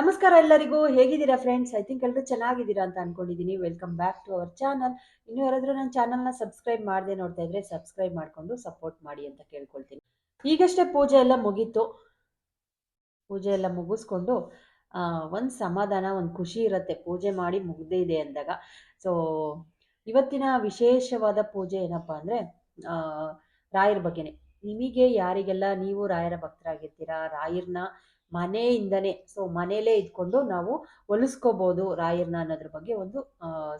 ನಮಸ್ಕಾರ ಎಲ್ಲರಿಗೂ, ಹೇಗಿದ್ದೀರಾ ಫ್ರೆಂಡ್ಸ್ ಐ ಥಿಂಕ್ ಎಲ್ಲರೂ ಚೆನ್ನಾಗಿದ್ದೀರಾ ಅಂತ ಅನ್ಕೊಂಡಿದ್ದೀನಿ welcome back to our channel ಇನ್ನು ಯಾರಾದರೂ ನನ್ನ ಚಾನಲ್ನ ಸಬ್ಸ್ಕ್ರೈಬ್ ಮಾಡದೆ ನೋಡ್ತಾ ಇದ್ರೆ ಸಬ್ಸ್ಕ್ರೈಬ್ ಮಾಡಿಕೊಂಡು ಸಪೋರ್ಟ್ ಮಾಡಿ ಅಂತ ಕೇಳ್ಕೊಳ್ತೀನಿ. ಈಗಷ್ಟೇ ಪೂಜೆ ಎಲ್ಲ ಮುಗೀತು. ಪೂಜೆ ಎಲ್ಲ ಮುಗಿಸ್ಕೊಂಡು ಒಂದು ಸಮಾಧಾನ, ಒಂದು ಖುಷಿ ಇರುತ್ತೆ. ಪೂಜೆ ಮಾಡಿ ಮುಗ್ದೇ ಇದೆ ಅಂದಾಗ. ಸೊ ಇವತ್ತಿನ ವಿಶೇಷವಾದ ಪೂಜೆ ಏನಪ್ಪ ಅಂದರೆ ರಾಯರ ಬಗ್ಗೆನೆ. ನಿಮಗೆ ಯಾರಿಗೆಲ್ಲ ನೀವು ರಾಯರ ಭಕ್ತರಾಗಿರ್ತೀರಾ, ರಾಯರ್ನ ಮನೆಯಿಂದನೇ ಸೊ ಮನೆಯಲ್ಲೇ ಇದ್ಕೊಂಡು ನಾವು ಹೊಲಿಸ್ಕೋಬೋದು ರಾಯರ್ನ ಅನ್ನೋದ್ರ ಬಗ್ಗೆ ಒಂದು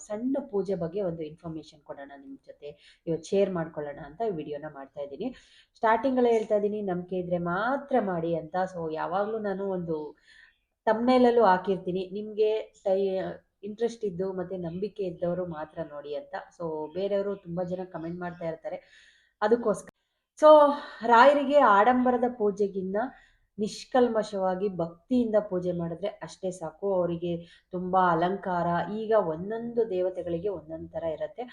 ಸಣ್ಣ ಪೂಜೆ ಬಗ್ಗೆ ಒಂದು ಇನ್ಫಾರ್ಮೇಶನ್ ಕೊಡೋಣ ನಿಮ್ಮ ಜೊತೆ. ಇವತ್ತು ಶೇರ್ ಮಾಡ್ಕೊಳ್ಳೋಣ ಅಂತ ವಿಡಿಯೋನ ಮಾಡ್ತಾ ಇದ್ದೀನಿ. ಸ್ಟಾರ್ಟಿಂಗಲ್ಲೇ ಹೇಳ್ತಾ ಇದ್ದೀನಿ, ನಂಬಿಕೆ ಇದ್ರೆ ಮಾತ್ರ ಮಾಡಿ ಅಂತ. ಸೊ ಯಾವಾಗಲೂ ನಾನು ಒಂದು ತಮ್ಮನೇಲಲ್ಲೂ ಹಾಕಿರ್ತೀನಿ. ನಿಮಗೆ ಟೈ ಇಂಟ್ರೆಸ್ಟ್ ಇದ್ದು ಮತ್ತು ನಂಬಿಕೆ ಇದ್ದವರು ಮಾತ್ರ ನೋಡಿ ಅಂತ. ಸೊ ಬೇರೆಯವರು ತುಂಬ ಜನ ಕಮೆಂಟ್ ಮಾಡ್ತಾ ಇರ್ತಾರೆ. ಅದಕ್ಕೋಸ್ಕರ. ಸೊ ರಾಯರಿಗೆ ಆಡಂಬರದ ಪೂಜೆಗಿನ್ನ ನಿಷ್ಕಲ್ಮಶವಾಗಿ ಭಕ್ತಿಯಿಂದ ಪೂಜೆ ಮಾಡಿದ್ರೆ ಅಷ್ಟೇ ಸಾಕು. ಅವರಿಗೆ ತುಂಬ ಅಲಂಕಾರ. ಈಗ ಒಂದೊಂದು ದೇವತೆಗಳಿಗೆ ಒಂದೊಂದು ಥರ ಇರುತ್ತೆ.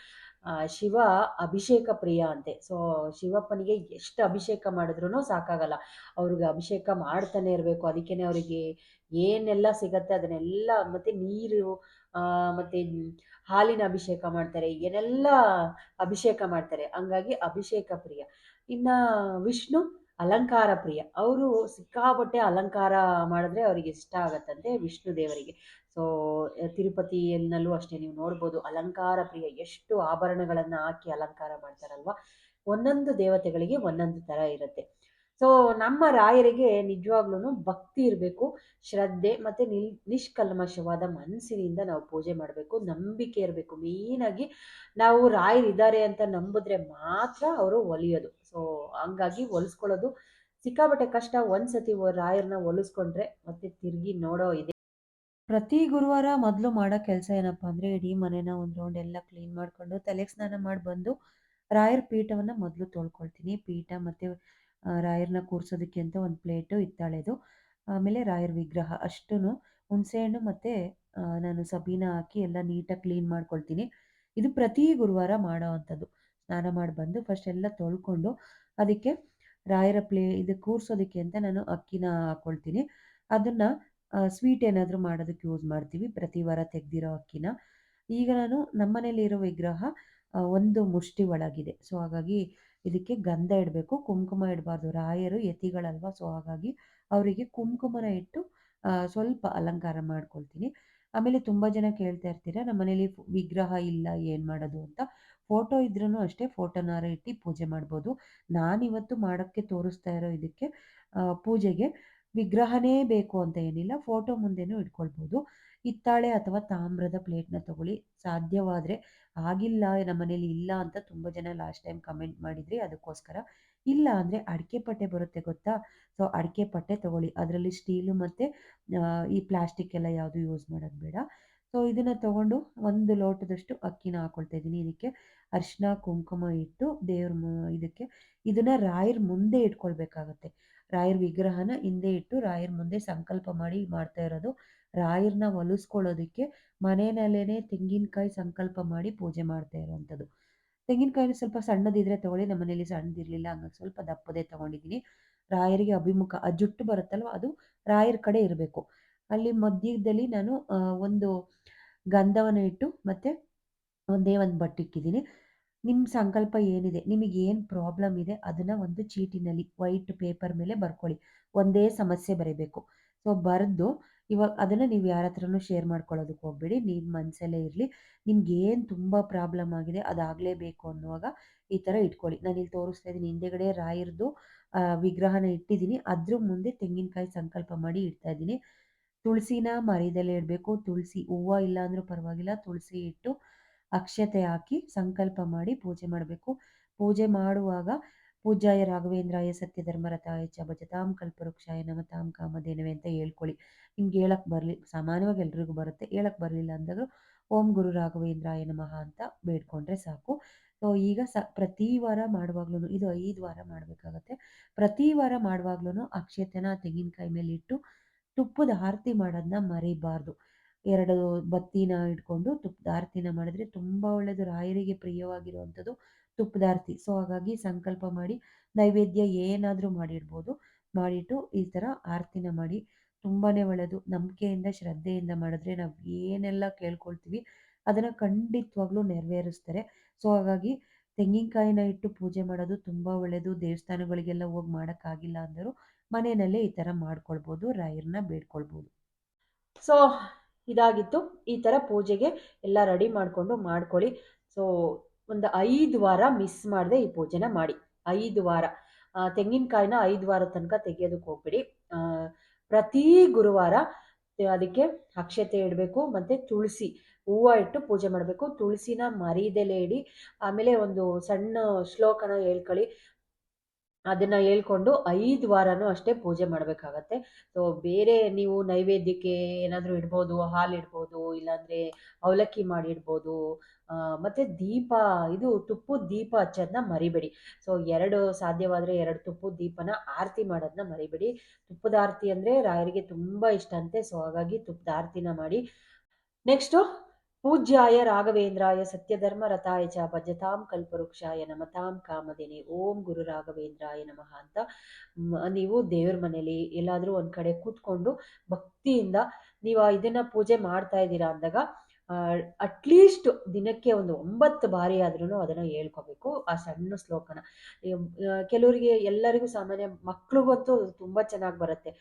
ಶಿವ ಅಭಿಷೇಕ ಪ್ರಿಯ ಅಂತೆ. ಸೊ ಶಿವಪ್ಪನಿಗೆ ಎಷ್ಟು ಅಭಿಷೇಕ ಮಾಡಿದ್ರು ಸಾಕಾಗಲ್ಲ. ಅವ್ರಿಗೆ ಅಭಿಷೇಕ ಮಾಡ್ತಾನೆ ಇರಬೇಕು. ಅದಕ್ಕೇ ಅವರಿಗೆ ಏನೆಲ್ಲ ಸಿಗತ್ತೆ ಅದನ್ನೆಲ್ಲ ಮತ್ತು ನೀರು ಮತ್ತು ಹಾಲಿನ ಅಭಿಷೇಕ ಮಾಡ್ತಾರೆ. ಏನೆಲ್ಲ ಅಭಿಷೇಕ ಮಾಡ್ತಾರೆ. ಹಂಗಾಗಿ ಅಭಿಷೇಕ ಪ್ರಿಯ. ಇನ್ನು ವಿಷ್ಣು ಅಲಂಕಾರ ಪ್ರಿಯ. ಅವರು ಸಿಕ್ಕಾಪಟ್ಟೆ ಅಲಂಕಾರ ಮಾಡಿದ್ರೆ ಅವರಿಗೆ ಇಷ್ಟ ಆಗತ್ತಂತೆ ವಿಷ್ಣು ದೇವರಿಗೆ. ಸೊ ತಿರುಪತಿಯಲ್ಲೂ ಅಷ್ಟೇ ನೀವು ನೋಡ್ಬೋದು ಅಲಂಕಾರ ಪ್ರಿಯ ಎಷ್ಟು ಆಭರಣಗಳನ್ನು ಹಾಕಿ ಅಲಂಕಾರ ಮಾಡ್ತಾರಲ್ವ? ಒಂದೊಂದು ದೇವತೆಗಳಿಗೆ ಒಂದೊಂದು ಥರ ಇರುತ್ತೆ. ಸೊ ನಮ್ಮ ರಾಯರಿಗೆ ನಿಜವಾಗ್ಲೂ ಭಕ್ತಿ ಇರಬೇಕು, ಶ್ರದ್ಧೆ ಮತ್ತು ನಿಲ್, ನಿಷ್ಕಲ್ಮಶವಾದ ಮನಸ್ಸಿನಿಂದ ನಾವು ಪೂಜೆ ಮಾಡಬೇಕು, ನಂಬಿಕೆ ಇರಬೇಕು. ಮೇಯ್ನಾಗಿ ನಾವು ರಾಯರಿದ್ದಾರೆ ಅಂತ ನಂಬಿದ್ರೆ ಮಾತ್ರ ಅವರು ಒಲಿಯೋದು. ಸೊ ಹಂಗಾಗಿ ಹೊಲಿಸ್ಕೊಳ್ಳೋದು. ಸಿಕ್ಕಾಬಟ್ಟೆ ಕಷ್ಟ. ಒಂದ್ಸತಿ ರಾಯರ್ನ ಹೊಲಿಸ್ಕೊಂಡ್ರೆ ಮತ್ತೆ ತಿರುಗಿ ನೋಡೋ ಇದೆ. ಪ್ರತಿ ಗುರುವಾರ ಮೊದಲು ಮಾಡೋ ಕೆಲಸ ಏನಪ್ಪ ಅಂದರೆ ಇಡೀ ಮನೇನ ಒಂದು ರೌಂಡ್ ಎಲ್ಲ ಕ್ಲೀನ್ ಮಾಡಿಕೊಂಡು ತಲೆಗೆ ಸ್ನಾನ ಮಾಡಿ ಬಂದು ರಾಯರ್ ಪೀಠವನ್ನು ಮೊದಲು ತೊಳ್ಕೊಳ್ತೀನಿ. ಪೀಠ ಮತ್ತು ರಾಯರನ್ನ ಕೂರಿಸೋದಕ್ಕೆ ಅಂತ ಒಂದು ಪ್ಲೇಟು ಇತ್ತಾಳೆದು ಆಮೇಲೆ ರಾಯರ್ ವಿಗ್ರಹ ಅಷ್ಟೂ ಹುಣಸೆಹಣ್ಣು ಮತ್ತು ನಾನು ಸಬೀನ ಹಾಕಿ ಎಲ್ಲ ನೀಟಾಗಿ ಕ್ಲೀನ್ ಮಾಡ್ಕೊಳ್ತೀನಿ. ಇದು ಪ್ರತಿ ಗುರುವಾರ ಮಾಡೋ ಅಂಥದ್ದು. ಸ್ನಾನ ಮಾಡಿ ಬಂದು ಫಸ್ಟ್ ಎಲ್ಲ ತೊಳ್ಕೊಂಡು ಅದಕ್ಕೆ ರಾಯರ ಪ್ಲೇ ಇದು ಕೂರಿಸೋದಕ್ಕೆ ಅಂತ ನಾನು ಅಕ್ಕಿನ ಹಾಕೊಳ್ತೀನಿ. ಅದನ್ನ ಸ್ವೀಟ್ ಏನಾದರೂ ಮಾಡೋದಕ್ಕೆ ಯೂಸ್ ಮಾಡ್ತೀವಿ. ಪ್ರತಿ ವಾರ ತೆಗೆದಿರೋ ಅಕ್ಕಿನ. ಈಗ ನಾನು ನಮ್ಮನೇಲಿ ಇರೋ ವಿಗ್ರಹ ಒಂದು ಮುಷ್ಟಿ ಒಳಗಿದೆ. ಸೊ ಹಾಗಾಗಿ ಇದಕ್ಕೆ ಗಂಧ ಇಡಬೇಕು. ಕುಂಕುಮ ಇಡಬಾರ್ದು. ರಾಯರು ಯತಿಗಳಲ್ವಾ? ಸೊ ಹಾಗಾಗಿ ಅವರಿಗೆ ಕುಂಕುಮನ ಇಟ್ಟು ಸ್ವಲ್ಪ ಅಲಂಕಾರ ಮಾಡ್ಕೊಳ್ತೀನಿ. ಆಮೇಲೆ ತುಂಬ ಜನ ಕೇಳ್ತಾ ಇರ್ತೀರ, ನಮ್ಮನೇಲಿ ವಿಗ್ರಹ ಇಲ್ಲ, ಏನು ಮಾಡೋದು ಅಂತ. ಫೋಟೋ ಇದ್ರೂ ಅಷ್ಟೇ ಫೋಟೋನಾರ ಇಟ್ಟು ಪೂಜೆ ಮಾಡ್ಬೋದು. ನಾನಿವತ್ತು ಮಾಡೋಕ್ಕೆ ತೋರಿಸ್ತಾ ಇರೋ ಇದಕ್ಕೆ ಪೂಜೆಗೆ ವಿಗ್ರಹನೇ ಬೇಕು ಅಂತ ಏನಿಲ್ಲ, ಫೋಟೋ ಮುಂದೆನೂ ಇಟ್ಕೊಳ್ಬೋದು. ಹಿತ್ತಾಳೆ ಅಥವಾ ತಾಮ್ರದ ಪ್ಲೇಟ್ನ ತಗೊಳ್ಳಿ. ಸಾಧ್ಯವಾದರೆ ಆಗಿಲ್ಲ ನಮ್ಮ ಮನೇಲಿ ಇಲ್ಲ ಅಂತ ತುಂಬ ಜನ ಲಾಸ್ಟ್ ಟೈಮ್ ಕಮೆಂಟ್ ಮಾಡಿದ್ರಿ ಅದಕ್ಕೋಸ್ಕರ. ಇಲ್ಲ ಅಂದರೆ ಅಡಿಕೆ ಪಟ್ಟೆ ಬರುತ್ತೆ ಗೊತ್ತಾ? ಸೊ, ಅಡಿಕೆ ಪಟ್ಟೆ ತಗೊಳ್ಳಿ. ಅದರಲ್ಲಿ ಸ್ಟೀಲು ಮತ್ತು ಈ ಪ್ಲಾಸ್ಟಿಕ್ ಎಲ್ಲ ಯಾವುದು ಯೂಸ್ ಮಾಡೋದು ಬೇಡ. ಸೊ ಇದನ್ನು ತಗೊಂಡು ಒಂದು ಲೋಟದಷ್ಟು ಅಕ್ಕಿನ ಹಾಕೊಳ್ತಾ ಇದ್ದೀನಿ. ಇದಕ್ಕೆ ಅರಿಶಿನ ಕುಂಕುಮ ಇಟ್ಟು ದೇವ್ರ ಇದಕ್ಕೆ ಇದನ್ನು ರಾಯರ ಮುಂದೆ ಇಟ್ಕೊಳ್ಬೇಕಾಗತ್ತೆ. ರಾಯರ ವಿಗ್ರಹನ ಹಿಂದೆ ಇಟ್ಟು ರಾಯರ ಮುಂದೆ ಸಂಕಲ್ಪ ಮಾಡಿ ಮಾಡ್ತಾ ಇರೋದು. ರಾಯರನ್ನ ಒಲಿಸ್ಕೊಳ್ಳೋದಕ್ಕೆ ಮನೆಯಲ್ಲೇ ತೆಂಗಿನಕಾಯಿ ಸಂಕಲ್ಪ ಮಾಡಿ ಪೂಜೆ ಮಾಡ್ತಾ ಇರೋವಂಥದ್ದು. ತೆಂಗಿನಕಾಯಿನ ಸ್ವಲ್ಪ ಸಣ್ಣದಿದ್ರೆ ತಗೊಳ್ಳಿ, ನಮ್ಮ ಮನೇಲಿ ಸಣ್ಣದಿರಲಿಲ್ಲ ಹಂಗಾಗಿ ಸ್ವಲ್ಪ ದಪ್ಪದೇ ತಗೊಂಡಿದ್ದೀನಿ. ರಾಯರಿಗೆ ಅಭಿಮುಖ, ಆ ಜುಟ್ಟು ಬರುತ್ತಲ್ವ, ಅದು ರಾಯರ ಕಡೆ ಇರಬೇಕು. ಅಲ್ಲಿ ಮಧ್ಯದಲ್ಲಿ ನಾನು ಒಂದು ಗಂಧವನ್ನು ಇಟ್ಟು ಮತ್ತು ಒಂದೇ ಒಂದು ಬಟ್ಟೆ ಇಕ್ಕಿದ್ದೀನಿ ನಿಮ್ಮ ಸಂಕಲ್ಪ ಏನಿದೆ, ನಿಮಗೆ ಏನು ಪ್ರಾಬ್ಲಮ್ ಇದೆ, ಅದನ್ನು ಒಂದು ಚೀಟಿನಲ್ಲಿ ವೈಟ್ ಪೇಪರ್ ಮೇಲೆ ಬರ್ಕೊಳ್ಳಿ. ಒಂದೇ ಸಮಸ್ಯೆ ಬರೀಬೇಕು. ಸೊ ಬರೆದು ಇವಾಗ ಅದನ್ನು ನೀವು ಯಾರ ಹತ್ರನೂ ಶೇರ್ ಮಾಡ್ಕೊಳ್ಳೋದಕ್ಕೆ ಹೋಗ್ಬೇಡಿ. ನಿಮ್ಮ ಮನಸ್ಸಲ್ಲೇ ಇರಲಿ. ನಿಮ್ಗೆ ಏನು ತುಂಬ ಪ್ರಾಬ್ಲಮ್ ಆಗಿದೆ, ಅದಾಗಲೇಬೇಕು ಅನ್ನುವಾಗ ಈ ಥರ ಇಟ್ಕೊಳ್ಳಿ. ನಾನು ಇಲ್ಲಿ ತೋರಿಸ್ತಾ ಇದ್ದೀನಿ. ಹಿಂದೆಗಡೆ ರಾಯರ್ದು ವಿಗ್ರಹನ ಇಟ್ಟಿದ್ದೀನಿ. ಅದ್ರ ಮುಂದೆ ತೆಂಗಿನಕಾಯಿ ಸಂಕಲ್ಪ ಮಾಡಿ ಇಡ್ತಾ ಇದ್ದೀನಿ. ತುಳಸಿನ ಮರಿದಲ್ಲೇ ಇಡಬೇಕು. ತುಳಸಿ ಹೂವು ಇಲ್ಲ ಅಂದರೂ ಪರವಾಗಿಲ್ಲ. ತುಳಸಿ ಇಟ್ಟು ಅಕ್ಷತೆ ಹಾಕಿ ಸಂಕಲ್ಪ ಮಾಡಿ ಪೂಜೆ ಮಾಡಬೇಕು. ಪೂಜೆ ಮಾಡುವಾಗ ಪೂಜಾಯ ರಾಘವೇಂದ್ರಾಯ ಸತ್ಯಧರ್ಮರಥಾಯ ಚ ಭಜತಾಂ ಕಲ್ಪವೃಕ್ಷಾಯ ನಮತಾಂ ಕಾಮಧೇನವೇ ಅಂತ ಹೇಳ್ಕೊಳ್ಳಿ. ನಿಮ್ಗೆ ಹೇಳಕ್ಕೆ ಬರಲಿ, ಸಾಮಾನ್ಯವಾಗಿ ಎಲ್ರಿಗೂ ಬರುತ್ತೆ. ಹೇಳಕ್ಕೆ ಬರಲಿಲ್ಲ ಅಂದಾಗ ಓಂ ಗುರು ರಾಘವೇಂದ್ರಾಯ ನಮಃ ಅಂತ ಬೇಡ್ಕೊಂಡ್ರೆ ಸಾಕು. ಸೊ ಈಗ ಸ ಪ್ರತಿ ವಾರ ಮಾಡುವಾಗ್ಲೂ ಇದು ಐದು ವಾರ ಮಾಡಬೇಕಾಗತ್ತೆ. ಪ್ರತಿ ವಾರ ಮಾಡುವಾಗ್ಲೂ ಅಕ್ಷತೆನ ತೆಂಗಿನಕಾಯಿ ಮೇಲೆ ಇಟ್ಟು ತುಪ್ಪದ ಆರತಿ ಮಾಡೋದನ್ನ ಮರಿಬಾರ್ದು. ಎರಡು ಬತ್ತಿನ ಇಟ್ಕೊಂಡು ತುಪ್ಪದ ಆರತಿನ ಮಾಡಿದ್ರೆ ತುಂಬ ಒಳ್ಳೆಯದು ರಾಯರಿಗೆ ಪ್ರಿಯವಾಗಿರುವಂಥದ್ದು ತುಪ್ಪದ ಆರತಿ. ಸೊ ಹಾಗಾಗಿ ಸಂಕಲ್ಪ ಮಾಡಿ, ನೈವೇದ್ಯ ಏನಾದರೂ ಮಾಡಿಡ್ಬೋದು. ಮಾಡಿಟ್ಟು ಈ ಥರ ಆರತಿನ ಮಾಡಿ ತುಂಬಾ ಒಳ್ಳೆಯದು ನಂಬಿಕೆಯಿಂದ, ಶ್ರದ್ಧೆಯಿಂದ ಮಾಡಿದ್ರೆ ನಾವು ಏನೆಲ್ಲ ಕೇಳ್ಕೊಳ್ತೀವಿ ಅದನ್ನು ಖಂಡಿತವಾಗ್ಲೂ ನೆರವೇರಿಸ್ತಾರೆ. ಸೊ ಹಾಗಾಗಿ ತೆಂಗಿನಕಾಯಿನ ಇಟ್ಟು ಪೂಜೆ ಮಾಡೋದು ತುಂಬ ಒಳ್ಳೆಯದು ದೇವಸ್ಥಾನಗಳಿಗೆಲ್ಲ ಹೋಗಿ ಮಾಡೋಕ್ಕಾಗಿಲ್ಲ ಅಂದರು ಮನೆಯಲ್ಲೇ ಈ ಥರ ಮಾಡ್ಕೊಳ್ಬೋದು, ರಾಯರನ್ನ ಬೇಡ್ಕೊಳ್ಬೋದು. ಸೊ ಇದಾಗಿತ್ತು. ಈ ಥರ ಪೂಜೆಗೆ ಎಲ್ಲ ರೆಡಿ ಮಾಡಿಕೊಂಡು ಮಾಡ್ಕೊಳ್ಳಿ. ಸೊ ಒಂದು ಐದು ವಾರ ಮಿಸ್ ಮಾಡದೆ ಈ ಪೂಜೆನ ಮಾಡಿ. ಐದು ವಾರ. ತೆಂಗಿನಕಾಯಿನ ಐದು ವಾರ ತನಕ ತೆಗೆಯೋದಕ್ಕೆ ಹೋಗ್ಬಿಡಿ. ಪ್ರತಿ ಗುರುವಾರ ಅದಕ್ಕೆ ಅಕ್ಷತೆ ಇಡಬೇಕು, ಮತ್ತು ತುಳಸಿ ಹೂವು ಇಟ್ಟು ಪೂಜೆ ಮಾಡಬೇಕು. ತುಳಸಿನ ಮರಿದೆಲೆ ಇಡಿ, ಆಮೇಲೆ ಒಂದು ಸಣ್ಣ ಶ್ಲೋಕನ ಹೇಳ್ಕೊಳ್ಳಿ. ಅದನ್ನು ಹೇಳ್ಕೊಂಡು ಐದು ವಾರನೂ ಅಷ್ಟೇ ಪೂಜೆ ಮಾಡಬೇಕಾಗತ್ತೆ. ಸೊ ಬೇರೆ ನೀವು ನೈವೇದ್ಯಕ್ಕೆ ಏನಾದರೂ ಇಡ್ಬೋದು, ಹಾಲು ಇಡ್ಬೋದು, ಇಲ್ಲಾಂದರೆ ಅವಲಕ್ಕಿ ಮಾಡಿ ಇಡ್ಬೋದು ಮತ್ತು ದೀಪ, ಇದು ತುಪ್ಪದ ದೀಪ ಹಚ್ಚೋದನ್ನ ಮರಿಬೇಡಿ. ಸೊ ಎರಡು ಸಾಧ್ಯವಾದರೆ ಎರಡು ತುಪ್ಪದ ದೀಪನ ಆರತಿ ಮಾಡೋದನ್ನ ಮರಿಬೇಡಿ. ತುಪ್ಪದ ಆರತಿ ಅಂದರೆ ರಾಯರಿಗೆ ತುಂಬ ಇಷ್ಟ ಅಂತೆ ಸೊ ಹಾಗಾಗಿ ತುಪ್ಪದ ಆರತಿನ ಮಾಡಿ. ನೆಕ್ಸ್ಟು ಪೂಜ್ಯಾಯ ರಾಘವೇಂದ್ರಾಯ ಸತ್ಯಧರ್ಮ ರಥಾಯ ಚ ಭಜತಾಂ ಕಲ್ಪವೃಕ್ಷಾಯ ನಮತಾಂ ಕಾಮಧೇನೆ, ಓಂ ಗುರು ರಾಘವೇಂದ್ರಾಯ ನಮಃ ಅಂತ ನೀವು ದೇವ್ರ ಮನೇಲಿ ಎಲ್ಲಾದರೂ ಒಂದು ಕಡೆ ಕೂತ್ಕೊಂಡು ಭಕ್ತಿಯಿಂದ ನೀವು ಇದನ್ನ ಪೂಜೆ ಮಾಡ್ತಾ ಇದ್ದೀರಾ ಅಂದಾಗ ಅಟ್ಲೀಸ್ಟ್ ದಿನಕ್ಕೆ ಒಂದು ಒಂಬತ್ತು ಬಾರಿ ಆದ್ರೂ ಅದನ್ನ ಹೇಳ್ಕೋಬೇಕು, ಆ ಸಣ್ಣ ಶ್ಲೋಕನ. ಕೆಲವರಿಗೆ ಎಲ್ಲರಿಗೂ ಸಾಮಾನ್ಯ ಮಕ್ಳಿಗಂತೂ ತುಂಬಾ ಚೆನ್ನಾಗಿ ಬರುತ್ತೆ.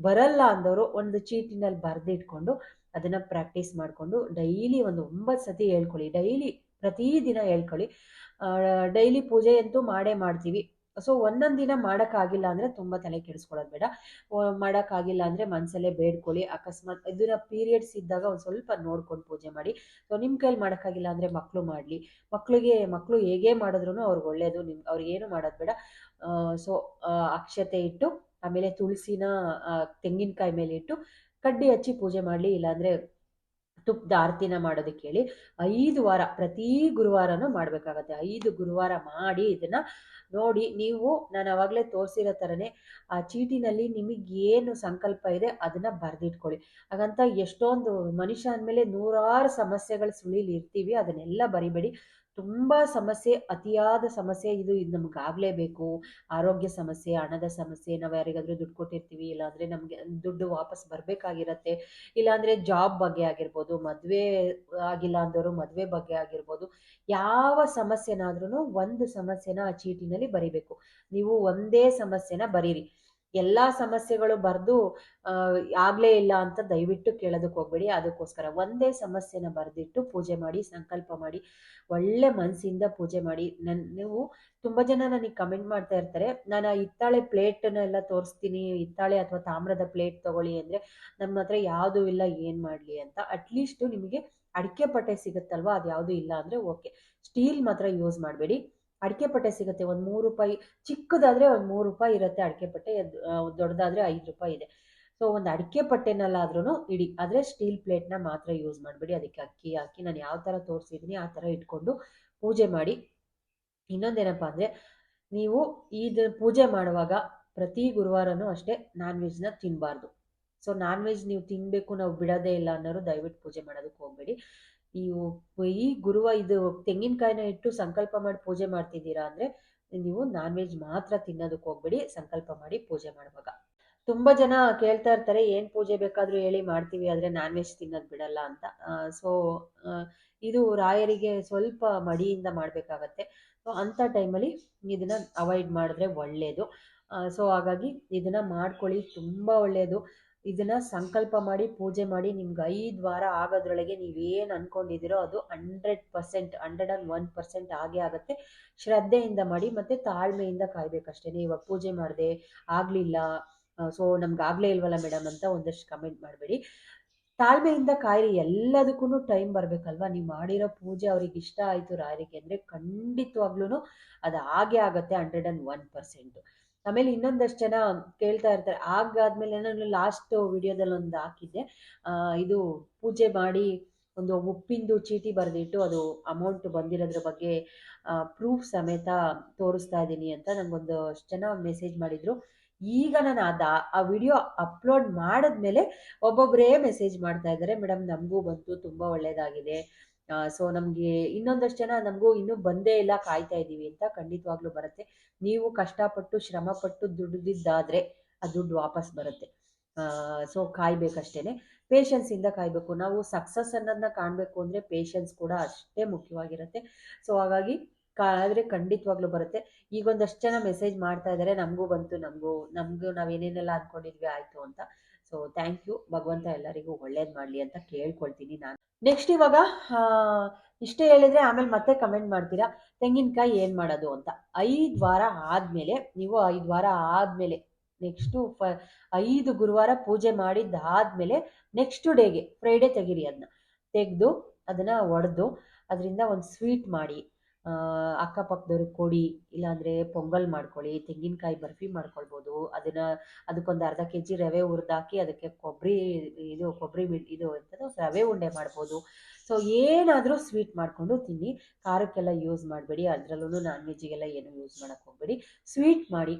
ಬರಲ್ಲ ಅಂದವರು ಒಂದು ಚೀಟಿನಲ್ಲಿ ಬರೆದಿಟ್ಕೊಂಡು ಅದನ್ನು ಪ್ರಾಕ್ಟೀಸ್ ಮಾಡಿಕೊಂಡು ಡೈಲಿ ಒಂದು ಒಂಬತ್ತು ಸತಿ ಹೇಳ್ಕೊಳ್ಳಿ. ಡೈಲಿ ಪ್ರತಿದಿನ ಹೇಳ್ಕೊಳ್ಳಿ. ಡೈಲಿ ಪೂಜೆ ಅಂತೂ ಮಾಡೇ ಮಾಡ್ತೀವಿ. ಸೊ ಒಂದೊಂದು ದಿನ ಮಾಡೋಕ್ಕಾಗಿಲ್ಲ ಅಂದರೆ ತುಂಬ ತಲೆ ಕೆಡಿಸ್ಕೊಳ್ಳೋದು ಬೇಡ. ಮಾಡೋಕ್ಕಾಗಿಲ್ಲ ಅಂದರೆ ಮನಸ್ಸಲ್ಲೇ ಬೇಡ್ಕೊಳ್ಳಿ. ಅಕಸ್ಮಾತ್ ಇದನ್ನ ಪೀರಿಯಡ್ಸ್ ಇದ್ದಾಗ ಒಂದು ಸ್ವಲ್ಪ ನೋಡ್ಕೊಂಡು ಪೂಜೆ ಮಾಡಿ. ಸೊ ನಿಮ್ಮ ಕೈಲಿ ಮಾಡೋಕ್ಕಾಗಿಲ್ಲ ಅಂದರೆ ಮಕ್ಕಳು ಮಾಡಲಿ. ಮಕ್ಕಳಿಗೆ ಮಕ್ಕಳು ಹೇಗೆ ಮಾಡಿದ್ರು ಅವ್ರಿಗೆ ಒಳ್ಳೆಯದು ನಿಮ್ ಅವ್ರಿಗೇನು ಮಾಡೋದು ಬೇಡ. ಸೊ ಅಕ್ಷತೆ ಇಟ್ಟು, ಆಮೇಲೆ ತುಳಸಿನ ತೆಂಗಿನಕಾಯಿ ಮೇಲೆ ಇಟ್ಟು ಕಡ್ಡಿ ಹಚ್ಚಿ ಪೂಜೆ ಮಾಡಲಿ, ಇಲ್ಲಾಂದರೆ ತುಪ್ಪದ ಆರತಿನ ಮಾಡೋದಕ್ಕೆ ಹೇಳಿ ಐದು ವಾರ, ಪ್ರತಿ ಗುರುವಾರನೂ ಮಾಡಬೇಕಾಗತ್ತೆ. ಐದು ಗುರುವಾರ ಮಾಡಿ ಇದನ್ನ ನೋಡಿ, ನೀವು ನಾನು ಅವಾಗಲೇ ತೋರಿಸಿರೋ ಥರನೇ ಆ ಚೀಟಿನಲ್ಲಿ ನಿಮಗೇನು ಸಂಕಲ್ಪ ಇದೆ ಅದನ್ನ ಬರೆದಿಟ್ಕೊಳ್ಳಿ. ಹಾಗಂತ ಎಷ್ಟೊಂದು ಮನುಷ್ಯ ಅಂದಮೇಲೆ ನೂರಾರು ಸಮಸ್ಯೆಗಳು ಸುಳಿಲಿ ಇರ್ತೀವಿ, ಅದನ್ನೆಲ್ಲ ಬರಿಬೇಡಿ. ತುಂಬ ಸಮಸ್ಯೆ, ಅತಿಯಾದ ಸಮಸ್ಯೆ ಇದು ಇದು ನಮಗಾಗಲೇಬೇಕು. ಆರೋಗ್ಯ ಸಮಸ್ಯೆ, ಹಣದ ಸಮಸ್ಯೆ, ನಾವು ಯಾರಿಗಾದರೂ ದುಡ್ಡು ಕೊಟ್ಟಿರ್ತೀವಿ, ಇಲ್ಲಾಂದರೆ ನಮಗೆ ದುಡ್ಡು ವಾಪಸ್ ಬರಬೇಕಾಗಿರತ್ತೆ. ಇಲ್ಲಾಂದರೆ ಜಾಬ್ ಬಗ್ಗೆ ಆಗಿರ್ಬೋದು, ಮದುವೆ ಆಗಿಲ್ಲ ಅಂದವರು ಮದುವೆ ಬಗ್ಗೆ ಆಗಿರ್ಬೋದು, ಯಾವ ಸಮಸ್ಯೆನಾದ್ರೂ ಒಂದು ಸಮಸ್ಯೆನ ಆ ಚೀಟಿನಲ್ಲಿ ಬರಿಬೇಕು. ನೀವು ಒಂದೇ ಸಮಸ್ಯೆನ ಬರೀರಿ. ಎಲ್ಲ ಸಮಸ್ಯೆಗಳು ಬರೆದು ಆಗಲೇ ಇಲ್ಲ ಅಂತ ದಯವಿಟ್ಟು ಕೇಳೋದಕ್ಕೆ ಹೋಗ್ಬೇಡಿ. ಅದಕ್ಕೋಸ್ಕರ ಒಂದೇ ಸಮಸ್ಯೆನ ಬರೆದಿಟ್ಟು ಪೂಜೆ ಮಾಡಿ, ಸಂಕಲ್ಪ ಮಾಡಿ, ಒಳ್ಳೆ ಮನಸ್ಸಿಂದ ಪೂಜೆ ಮಾಡಿ. ನನ್ನ ನೀವು ತುಂಬ ಜನ ನನಗೆ ಕಮೆಂಟ್ ಮಾಡ್ತಾ ಇರ್ತಾರೆ, ನಾನು ಹಿತ್ತಾಳೆ ಪ್ಲೇಟನ್ನೆಲ್ಲ ತೋರಿಸ್ತೀನಿ, ಹಿತ್ತಾಳೆ ಅಥವಾ ತಾಮ್ರದ ಪ್ಲೇಟ್ ತಗೊಳ್ಳಿ ಅಂದರೆ ನಮ್ಮ ಹತ್ರ ಯಾವುದೂ ಇಲ್ಲ, ಏನು ಮಾಡಲಿ ಅಂತ. ಅಟ್ಲೀಸ್ಟು ನಿಮಗೆ ಅಡಿಕೆ ಪಟ್ಟೆ ಸಿಗುತ್ತಲ್ವ? ಅದು ಯಾವುದೂ ಇಲ್ಲ ಅಂದರೆ ಓಕೆ. ಸ್ಟೀಲ್ ಮಾತ್ರ ಯೂಸ್ ಮಾಡಬೇಡಿ. ಅಡಿಕೆ ಪಟ್ಟೆ ಸಿಗುತ್ತೆ. ಒಂದು ಮೂರು ರೂಪಾಯಿ, ಚಿಕ್ಕದಾದರೆ ಒಂದು ಮೂರು ರೂಪಾಯಿ ಇರುತ್ತೆ ಅಡಿಕೆ ಪಟ್ಟೆ ದೊಡ್ಡದಾದರೆ ಐದು ರೂಪಾಯಿ ಇದೆ. ಸೊ ಒಂದು ಅಡಿಕೆ ಪಟ್ಟೆನಲ್ಲಾದ್ರೂ ಇಡಿ, ಆದರೆ ಸ್ಟೀಲ್ ಪ್ಲೇಟ್ನ ಮಾತ್ರ ಯೂಸ್ ಮಾಡಬೇಡಿ. ಅದಕ್ಕೆ ಅಕ್ಕಿ ಹಾಕಿ, ನಾನು ಯಾವ ಥರ ತೋರಿಸಿದ್ದೀನಿ ಆ ಥರ ಇಟ್ಕೊಂಡು ಪೂಜೆ ಮಾಡಿ. ಇನ್ನೊಂದೇನಪ್ಪ ಅಂದರೆ, ನೀವು ಇದು ಪೂಜೆ ಮಾಡುವಾಗ ಪ್ರತಿ ಗುರುವಾರನೂ ಅಷ್ಟೇ ನಾನ್ ವೆಜ್ನ ತಿನ್ನಬಾರ್ದು ಸೊ ನಾನ್ ವೆಜ್ ನೀವು ತಿನ್ನಬೇಕು ನಾವು ಬಿಡೋದೇ ಇಲ್ಲ ಅನ್ನೋರು ದಯವಿಟ್ಟು ಪೂಜೆ ಮಾಡೋದಕ್ಕೆ ಹೋಗಬೇಡಿ. ಈ ಈ ಗುರುವ ಇದು ತೆಂಗಿನಕಾಯಿನ ಇಟ್ಟು ಸಂಕಲ್ಪ ಮಾಡಿ ಪೂಜೆ ಮಾಡ್ತಿದ್ದೀರಾ ಅಂದರೆ ನೀವು ನಾನ್ ವೆಜ್ ಮಾತ್ರ ತಿನ್ನೋದಕ್ಕೆ ಹೋಗ್ಬೇಡಿ, ಸಂಕಲ್ಪ ಮಾಡಿ ಪೂಜೆ ಮಾಡುವಾಗ. ತುಂಬ ಜನ ಕೇಳ್ತಾ ಇರ್ತಾರೆ, ಏನು ಪೂಜೆ ಬೇಕಾದರೂ ಹೇಳಿ ಮಾಡ್ತೀವಿ, ಆದರೆ ನಾನ್ ವೆಜ್ ತಿನ್ನೋದು ಬಿಡಲ್ಲ ಅಂತ. ಸೊ ಇದು ರಾಯರಿಗೆ ಸ್ವಲ್ಪ ಮಡಿಯಿಂದ ಮಾಡಬೇಕಾಗತ್ತೆ. ಸೊ ಅಂಥ ಟೈಮಲ್ಲಿ ಇದನ್ನು ಅವಾಯ್ಡ್ ಮಾಡಿದ್ರೆ ಒಳ್ಳೆಯದು ಸೊ ಹಾಗಾಗಿ ಇದನ್ನು ಮಾಡ್ಕೊಳ್ಳಿ, ತುಂಬ ಒಳ್ಳೆಯದು ಇದನ್ನ ಸಂಕಲ್ಪ ಮಾಡಿ, ಪೂಜೆ ಮಾಡಿ ನಿಮ್ಗೆ ಐದು ವಾರ ಆಗೋದ್ರೊಳಗೆ ನೀವೇನು ಅಂದ್ಕೊಂಡಿದ್ದೀರೋ ಅದು hundred percent hundred and one percent ಆಗೇ ಆಗುತ್ತೆ. ಶ್ರದ್ಧೆಯಿಂದ ಮಾಡಿ ಮತ್ತು ತಾಳ್ಮೆಯಿಂದ ಕಾಯ್ಬೇಕಷ್ಟೇ ಇವಾಗ ಪೂಜೆ ಮಾಡಿದೆ ಆಗಲಿಲ್ಲ ಸೊ ನಮ್ಗೆ ಆಗಲೇ ಇಲ್ವಲ್ಲ ಮೇಡಮ್ ಅಂತ ಒಂದಷ್ಟು ಕಮೆಂಟ್ ಮಾಡಬೇಡಿ. ತಾಳ್ಮೆಯಿಂದ ಕಾಯಿರಿ ಎಲ್ಲದಕ್ಕೂ ಟೈಮ್ ಬರಬೇಕಲ್ವಾ? ನೀವು ಮಾಡಿರೋ ಪೂಜೆ ಅವ್ರಿಗೆ ಇಷ್ಟ ಆಯಿತು ರಾಯರಿಗೆ ಅಂದರೆ ಖಂಡಿತವಾಗ್ಲೂ ಅದು ಆಗೇ ಆಗುತ್ತೆ ಹಂಡ್ರೆಡ್ ಆ್ಯಂಡ್ ಒನ್ ಪರ್ಸೆಂಟು ಆಮೇಲೆ ಇನ್ನೊಂದಷ್ಟು ಜನ ಕೇಳ್ತಾ ಇರ್ತಾರೆ. ಆಗಾದ್ಮೇಲೆ ನಾನು ಲಾಸ್ಟ್ ವಿಡಿಯೋದಲ್ಲಿ ಒಂದು ಹಾಕಿದ್ದೆ. ಇದು ಪೂಜೆ ಮಾಡಿ ಒಂದು ಉಪ್ಪಿಂದು ಚೀಟಿ ಬರೆದಿಟ್ಟು ಅದು ಅಮೌಂಟ್ ಬಂದಿರೋದ್ರ ಬಗ್ಗೆ ಪ್ರೂಫ್ ಸಮೇತ ತೋರಿಸ್ತಾ ಇದ್ದೀನಿ ಅಂತ ಅಷ್ಟು ಜನ ಮೆಸೇಜ್ ಮಾಡಿದರು. ಈಗ ನಾನು ಅದ, ಆ ವಿಡಿಯೋ ಅಪ್ಲೋಡ್ ಮಾಡಿದ್ಮೇಲೆ ಒಬ್ಬೊಬ್ಬರೇ ಮೆಸೇಜ್ ಮಾಡ್ತಾ ಇದ್ದಾರೆ. ಮೇಡಮ್ ನಮಗೂ ಬಂತು, ತುಂಬ ಒಳ್ಳೆಯದಾಗಿದೆ ಸೊ ನಮಗೆ ಇನ್ನೊಂದಷ್ಟು ಜನ ನಮಗೂ ಇನ್ನೂ ಬಂದೇ ಇಲ್ಲ ಕಾಯ್ತಾ ಇದ್ದೀವಿ ಅಂತ ಖಂಡಿತವಾಗ್ಲೂ ಬರುತ್ತೆ. ನೀವು ಕಷ್ಟಪಟ್ಟು, ಶ್ರಮಪಟ್ಟು ದುಡ್ದಿದ್ದಾದರೆ ಆ ದುಡ್ಡು ವಾಪಸ್ ಬರುತ್ತೆ. ಸೊ ಕಾಯ್ಬೇಕಷ್ಟೇ ಪೇಷನ್ಸಿಂದ ಕಾಯಬೇಕು. ನಾವು ಸಕ್ಸಸ್ ಅನ್ನೋದನ್ನ ಕಾಣಬೇಕು ಅಂದರೆ ಪೇಷನ್ಸ್ ಕೂಡ ಅಷ್ಟೇ ಮುಖ್ಯವಾಗಿರುತ್ತೆ. ಸೊ ಹಾಗಾಗಿ ಕಾದ್ರೆ ಖಂಡಿತವಾಗ್ಲೂ ಬರುತ್ತೆ. ಈಗ ಒಂದಷ್ಟು ಜನ ಮೆಸೇಜ್ ಮಾಡ್ತಾ ಇದ್ದಾರೆ ನಮಗೂ ಬಂತು, ನಮಗೂ ನಮಗೂ ನಾವೇನೇನೆಲ್ಲ ಅಂದ್ಕೊಂಡಿದ್ವಿ ಆಯಿತು ಅಂತ. ಸೊ ಥ್ಯಾಂಕ್ ಯು ಭಗವಂತ ಎಲ್ಲರಿಗೂ ಒಳ್ಳೇದು ಮಾಡಲಿ ಅಂತ ಕೇಳ್ಕೊಳ್ತೀನಿ ನಾನು. ನೆಕ್ಸ್ಟ್ ಇವಾಗ ಇಷ್ಟೇ ಹೇಳಿದ್ರೆ ಆಮೇಲೆ ಮತ್ತೆ ಕಮೆಂಟ್ ಮಾಡ್ತೀರಾ? ತೆಂಗಿನಕಾಯಿ ಏನು ಮಾಡೋದು ಅಂತ. ಐದು ವಾರ ಆದಮೇಲೆ, ನೀವು ಐದು ವಾರ ಆದಮೇಲೆ ನೆಕ್ಸ್ಟು ಫ, ಐದು ಗುರುವಾರ ಪೂಜೆ ಮಾಡಿದ್ದಾದಮೇಲೆ ನೆಕ್ಸ್ಟ್ ಡೇಗೆ ಫ್ರೈಡೇ ತೆಗೀರಿ ಅದನ್ನ ತೆಗೆದು, ಅದನ್ನು ಒಡೆದು, ಅದರಿಂದ ಒಂದು ಸ್ವೀಟ್ ಮಾಡಿ. ಅಕ್ಕಪಕ್ಕದವ್ರಿಗೆ ಕೊಡಿ, ಇಲ್ಲಾಂದರೆ ಪೊಂಗಲ್ ಮಾಡ್ಕೊಳ್ಳಿ, ತೆಂಗಿನಕಾಯಿ ಬರ್ಫಿ ಮಾಡ್ಕೊಳ್ಬೋದು. ಅದನ್ನು, ಅದಕ್ಕೊಂದು ಅರ್ಧ ಕೆ ಜಿ ರವೆ ಹುರಿದಾಕಿ ಅದಕ್ಕೆ ಕೊಬ್ಬರಿ ಇದು ಕೊಬ್ಬರಿ ಇದು ಅಂತ ರವೆ ಉಂಡೆ ಮಾಡ್ಬೋದು. ಸೊ ಏನಾದರೂ ಸ್ವೀಟ್ ಮಾಡಿಕೊಂಡು ತಿನ್ನಿ. ಖಾರಕ್ಕೆಲ್ಲ ಯೂಸ್ ಮಾಡಬೇಡಿ. ಅದರಲ್ಲೂ ನಾನ್ ವೆಜ್ಜಿಗೆಲ್ಲ ಏನು ಯೂಸ್ ಮಾಡೋಕ್ಕೆ ಹೋಗಬೇಡಿ. ಸ್ವೀಟ್ ಮಾಡಿ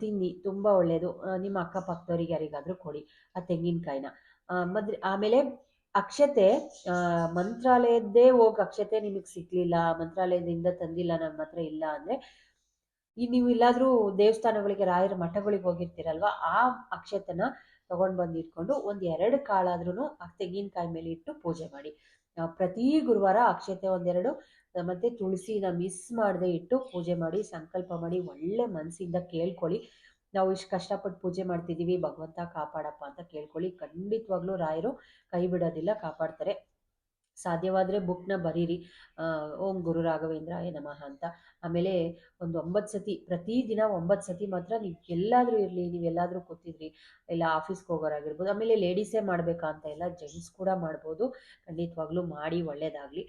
ತಿನ್ನಿ. ತುಂಬ ಒಳ್ಳೆಯದು ನಿಮ್ಮ ಅಕ್ಕಪಕ್ಕದವ್ರಿಗೆ ಯಾರಿಗಾದರೂ ಕೊಡಿ. ಆ ತೆಂಗಿನಕಾಯಿನ. ಆಮೇಲೆ ಅಕ್ಷತೆ ಮಂತ್ರಾಲಯದ್ದೇ ಹೋಗಿ ಅಕ್ಷತೆ ನಿಮಗೆ ಸಿಗ್ಲಿಲ್ಲ ಮಂತ್ರಾಲಯದಿಂದ ತಂದಿಲ್ಲ ನಮ್ಮ ಹತ್ರ ಇಲ್ಲ ಅಂದರೆ, ಈ ನೀವು ಇಲ್ಲಾದರೂ ದೇವಸ್ಥಾನಗಳಿಗೆ, ರಾಯರ ಮಠಗಳಿಗೆ ಹೋಗಿರ್ತೀರಲ್ವ, ಆ ಅಕ್ಷತೆನ ತಗೊಂಡು ಬಂದು ಇಟ್ಕೊಂಡು ಒಂದು ಎರಡು ಕಾಳಾದ್ರೂ ಆ ತೆಂಗಿನಕಾಯಿ ಮೇಲೆ ಇಟ್ಟು ಪೂಜೆ ಮಾಡಿ. ಪ್ರತಿ ಗುರುವಾರ ಅಕ್ಷತೆ ಒಂದೆರಡು, ಮತ್ತು ತುಳಸಿನ ಮಿಸ್ ಮಾಡದೆ ಇಟ್ಟು ಪೂಜೆ ಮಾಡಿ, ಸಂಕಲ್ಪ ಮಾಡಿ, ಒಳ್ಳೆ ಮನಸ್ಸಿಂದ ಕೇಳ್ಕೊಳ್ಳಿ. ನಾವು ಇಷ್ಟು ಕಷ್ಟಪಟ್ಟು ಪೂಜೆ ಮಾಡ್ತಿದ್ದೀವಿ ಭಗವಂತ ಕಾಪಾಡಪ್ಪ ಅಂತ ಕೇಳ್ಕೊಳ್ಳಿ. ಖಂಡಿತವಾಗ್ಲೂ ರಾಯರು ಕೈ ಬಿಡೋದಿಲ್ಲ, ಕಾಪಾಡ್ತಾರೆ. ಸಾಧ್ಯವಾದರೆ ಬುಕ್ನ ಬರೀರಿ. ಓಂ ಗುರು ರಾಘವೇಂದ್ರ ಏ ನಮಃ ಅಂತ. ಆಮೇಲೆ ಒಂದು ಒಂಬತ್ತು ಸತಿ, ಪ್ರತಿದಿನ ಒಂಬತ್ತು ಸತಿ ಮಾತ್ರ ನೀವು ಎಲ್ಲಾದರೂ ಇರಲಿ, ನೀವು ಎಲ್ಲಾದರೂ ಕೂತಿದ್ರಿ, ಇಲ್ಲ ಆಫೀಸ್ಗೆ ಹೋಗೋರಾಗಿರ್ಬೋದು, ಆಮೇಲೆ ಲೇಡೀಸೇ ಮಾಡಬೇಕಾ ಅಂತ ಇಲ್ಲ ಜೆಂಟ್ಸ್ ಕೂಡ ಮಾಡ್ಬೋದು. ಖಂಡಿತವಾಗ್ಲೂ ಮಾಡಿ ಒಳ್ಳೆಯದಾಗಲಿ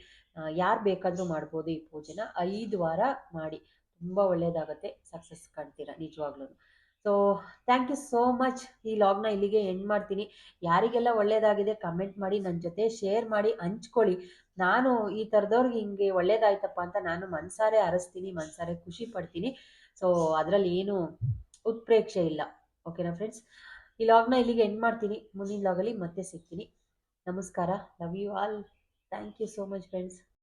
ಯಾರು ಬೇಕಾದರೂ ಮಾಡ್ಬೋದು ಈ ಪೂಜೆನ. ಐದು ವಾರ ಮಾಡಿ, ತುಂಬ ಒಳ್ಳೆಯದಾಗತ್ತೆ ಸಕ್ಸಸ್ ಕಾಣ್ತೀರ ನಿಜವಾಗ್ಲೂ so thank you so much ಈ ಲಾಗ್ನ ಇಲ್ಲಿಗೆ ಎಂಡ್ ಮಾಡ್ತೀನಿ. ಯಾರಿಗೆಲ್ಲ ಒಳ್ಳೇದಾಗಿದೆ ಕಮೆಂಟ್ ಮಾಡಿ ನನ್ನ ಜೊತೆ ಶೇರ್ ಮಾಡಿ, ಹಂಚ್ಕೊಳ್ಳಿ. ನಾನು ಈ ಥರದವ್ರಿಗೆ ಹಿಂಗೆ ಒಳ್ಳೇದಾಯ್ತಪ್ಪ ಅಂತ ನಾನು ಮನ್ಸಾರೆ ಅರಸ್ತೀನಿ, ಮನ್ಸಾರೆ ಖುಷಿ ಪಡ್ತೀನಿ. ಸೊ ಅದರಲ್ಲಿ ಏನು ಉತ್ಪ್ರೇಕ್ಷೆ ಇಲ್ಲ. ಓಕೆನಾ ಫ್ರೆಂಡ್ಸ್ ಈ ಲಾಗ್ನ ಇಲ್ಲಿಗೆ ಎಂಡ್ ಮಾಡ್ತೀನಿ. ಮುಂದಿನ ಲಾಗಲ್ಲಿ ಮತ್ತೆ ಸಿಗ್ತೀನಿ. ನಮಸ್ಕಾರ. Love you all thank you so much friends